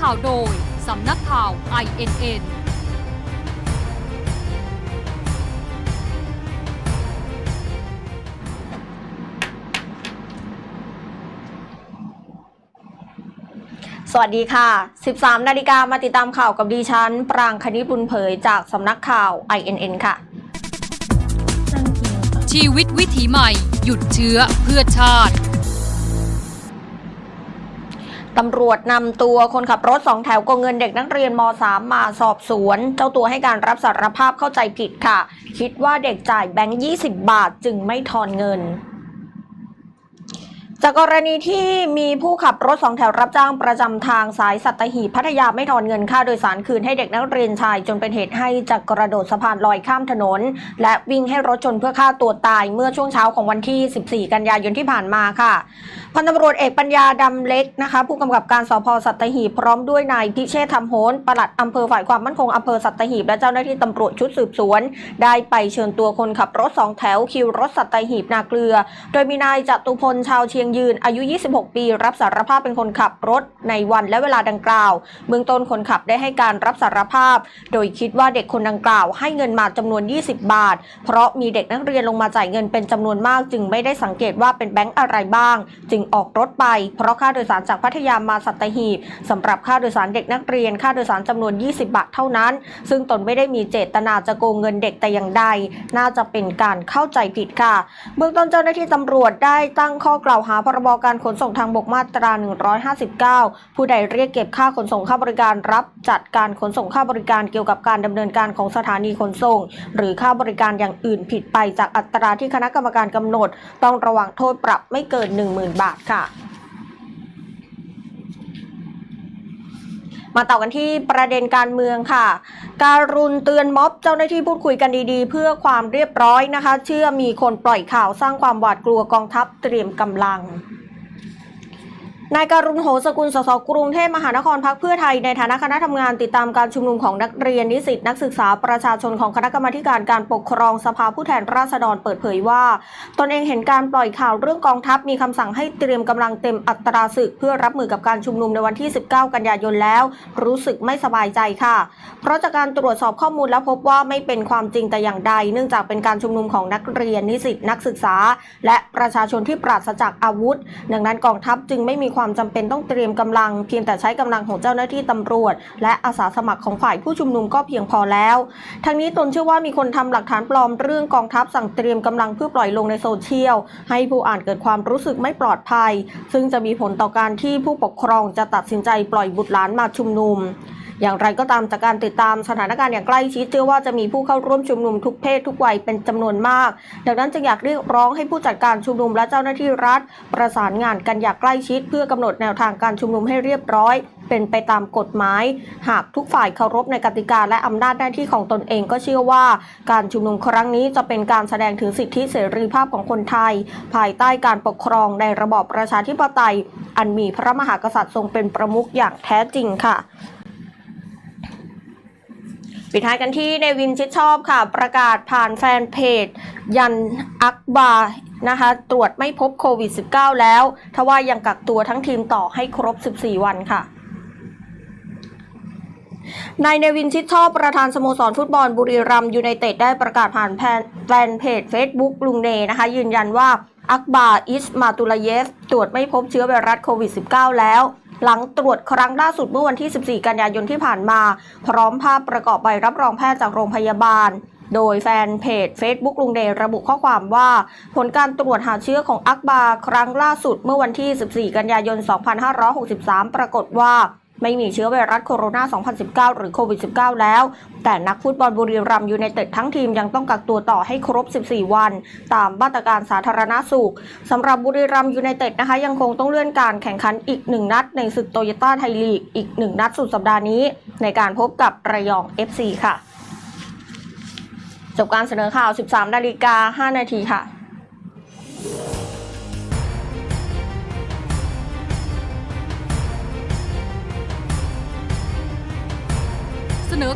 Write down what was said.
ข่าวโดย สำนักข่าว INN สวัสดีค่ะ 13 นาฬิกามาติดตามข่าวกับดิฉัน ปรางคณิตบุญเผยจากสำนักข่าว INN ค่ะ ชีวิตวิถีใหม่ หยุดเชื้อเพื่อชาติ ตำรวจนำตัวคนขับรถสองแถวโกงเงินเด็กนักเรียนม .3 มาสอบสวน เจ้าตัวให้การรับสารภาพเข้าใจผิดค่ะ คิดว่าเด็กจ่ายแบงค์ 20 บาทจึงไม่ทอนเงิน จากกรณีที่มีผู้ขับรถสองแถวรับจ้างประจำทางสายสัตหีบพัทยาไม่ทอนเงินค่าโดยสารคืนให้เด็กนักเรียนชาย จนเป็นเหตุให้จากกระโดดสะพานลอยข้ามถนน และวิ่งให้รถชนเพื่อฆ่าตัวตายเมื่อช่วงเช้าของวันที่ 14 กันยายนที่ผ่านมาค่ะพันตำรวจเอกปัญญาดำเล็กนะคะผู้กำกับการสพสัตหีบพร้อมด้วยนายพิเชษธรรมโหนปลัดอำเภอฝ่ายความมั่นคงอำเภอสัตหีบและเจ้าหน้าที่ตำรวจชุดสืบสวน ได้ไปเชิญตัวคนขับรถสองแถวคิวรถสัตหีบนาเกลือ โดยมีนายจตุพลชาวเชียงยืนอายุ 26 ปี รับสารภาพเป็นคนขับรถในวันและเวลาดังกล่าว เบื้องต้นคนขับได้ให้การรับสารภาพ โดยคิดว่าเด็กคนดังกล่าวให้เงินมาจำนวน 20 บาท เพราะมีเด็กนักเรียนลงมาจ่ายเงินเป็นจำนวนมาก จึงไม่ได้สังเกตว่าเป็นแบงค์อะไรบ้าง จึงออกรถไป เพราะค่าโดยสารจากพัทยามาสัตหีบสำหรับค่าโดยสารเด็กนักเรียนค่าโดยสารจำนวน 20 บาทเท่านั้น ซึ่งตนไม่ได้มีเจตนาจะโกงเงินเด็กแต่อย่างใด น่าจะเป็นการเข้าใจผิดค่ะ เบื้องต้นเจ้าหน้าที่ตำรวจได้ตั้งข้อกล่าวหาพรบการขนส่งทางบกมาตรา 159 ผู้ใดเรียกเก็บค่าขนส่งค่าบริการรับจัดการขนส่งค่าบริการเกี่ยวกับการดำเนินการของสถานีขนส่ง หรือค่าบริการอย่างอื่นผิดไปจากอัตราที่คณะกรรมการกำหนด ต้องระวังโทษปรับไม่เกิน 10,000 บาทค่ะ มาต่อกันที่ประเด็นการเมืองค่ะ การุณเตือนม็อบเจ้าหน้าที่พูดคุยกันดีๆ เพื่อความเรียบร้อยนะคะ เชื่อมีคนปล่อยข่าวสร้างความหวาดกลัวกองทัพเตรียมกำลัง นายการุณโหสกุล สส กรุงเทพมหานครพักเพื่อไทย ในฐานะคณะทำงานติดตามการชุมนุมของนักเรียนนิสิตนักศึกษาประชาชนของคณะกรรมาการการปกครองสภาผู้แทนราษฎรเปิดเผยว่า ตนเองเห็นการปล่อยข่าวเรื่องกองทัพมีคำสั่งให้เตรียมกำลังเต็มอัตราศึก เพื่อรับมือกับการชุมนุมในวันที่ 19 กันยายนแล้ว รู้สึกไม่สบายใจค่ะ เพราะจากการตรวจสอบข้อมูลแล้วพบว่าไม่เป็นความจริงแต่อย่างใด เนื่องจากเป็นการชุมนุมของนักเรียนนิสิตนักศึกษา และประชาชนที่ปราศจากอาวุธ ดังนั้นกองทัพจึงไม่มีความจำเป็นต้องเตรียมกำลัง เพียงแต่ใช้กำลังของเจ้าหน้าที่ตำรวจ และอาสาสมัครของฝ่ายผู้ชุมนุมก็เพียงพอแล้ว ทั้งนี้ตนเชื่อว่ามีคนทำหลักฐานปลอมเรื่องกองทัพสั่งเตรียมกำลังเพื่อปล่อยลงในโซเชียล ให้ผู้อ่านเกิดความรู้สึกไม่ปลอดภัย ซึ่งจะมีผลต่อการที่ผู้ปกครองจะตัดสินใจปล่อยบุตรหลานมาชุมนุม อย่างไรก็ตามจากการติดตามสถานการณ์อย่างใกล้ชิดเชื่อว่าจะมีผู้เข้าร่วมชุมนุมทุกเพศทุกวัยเป็นจำนวนมาก ดังนั้นจึงอยากเรียกร้องให้ผู้จัดการชุมนุมและเจ้าหน้าที่รัฐ ประสานงานกันอย่างใกล้ชิด เพื่อกำหนดแนวทางการชุมนุมให้เรียบร้อย เป็นไปตามกฎหมาย หากทุกฝ่ายเคารพในกติกาและอำนาจหน้าที่ของตนเองก็เชื่อว่า การชุมนุมครั้งนี้จะเป็นการแสดงถึงสิทธิเสรีภาพของคนไทย ภายใต้การปกครองในระบอบประชาธิปไตย อันมีพระมหากษัตริย์ทรงเป็นประมุขอย่างแท้จริงค่ะ ปิดท้ายกันที่ในวินชิดชอบค่ะ ประกาศผ่านแฟนเพจ ยันอักบาร์นะคะ ตรวจไม่พบโควิด -19 แล้ว ทว่ายังกักตัวทั้งทีมต่อให้ครบ 14 วันค่ะนายเนวินชิดชอบประธานสโมสรฟุตบอลบุรีรัมย์ยูไนเต็ดได้ประกาศผ่านแฟนเพจ Facebook ลุงเนนะคะ ยืนยันว่าอักบาอิสมาตุลาเยฟ ตรวจไม่พบเชื้อไวรัสโควิด -19 แล้ว หลังตรวจครั้งล่าสุดเมื่อวันที่ 14 กันยายนที่ผ่านมา พร้อมภาพประกอบใบรับรองแพทย์จากโรงพยาบาลโดยแฟนเพจ Facebook ลุงเดระบุข้อความว่า ผลการตรวจหาเชื้อของอักบาครั้งล่าสุดเมื่อวันที่ 14 กันยายน 2563 ปรากฏว่า ไม่มีเชื้อไวรัสโคโรนา 2019 หรือโควิด -19 แล้ว แต่นักฟุตบอลบุรีรัมย์ยูไนเต็ดทั้งทีมยังต้องกักตัวต่อให้ครบ 14 วัน ตามมาตรการสาธารณสุขสำหรับบุรีรัมย์ยูไนเต็ดนะคะ ยังคงต้องเลื่อนการแข่งขันอีก 1 นัด ในศึกโตโยต้าไทยลีกอีก 1 นัดสุดสัปดาห์นี้ ในการพบกับระยอง FC ค่ะจบการเสนอข่าว 13 นาฬิกา 5 นาทีค่ะ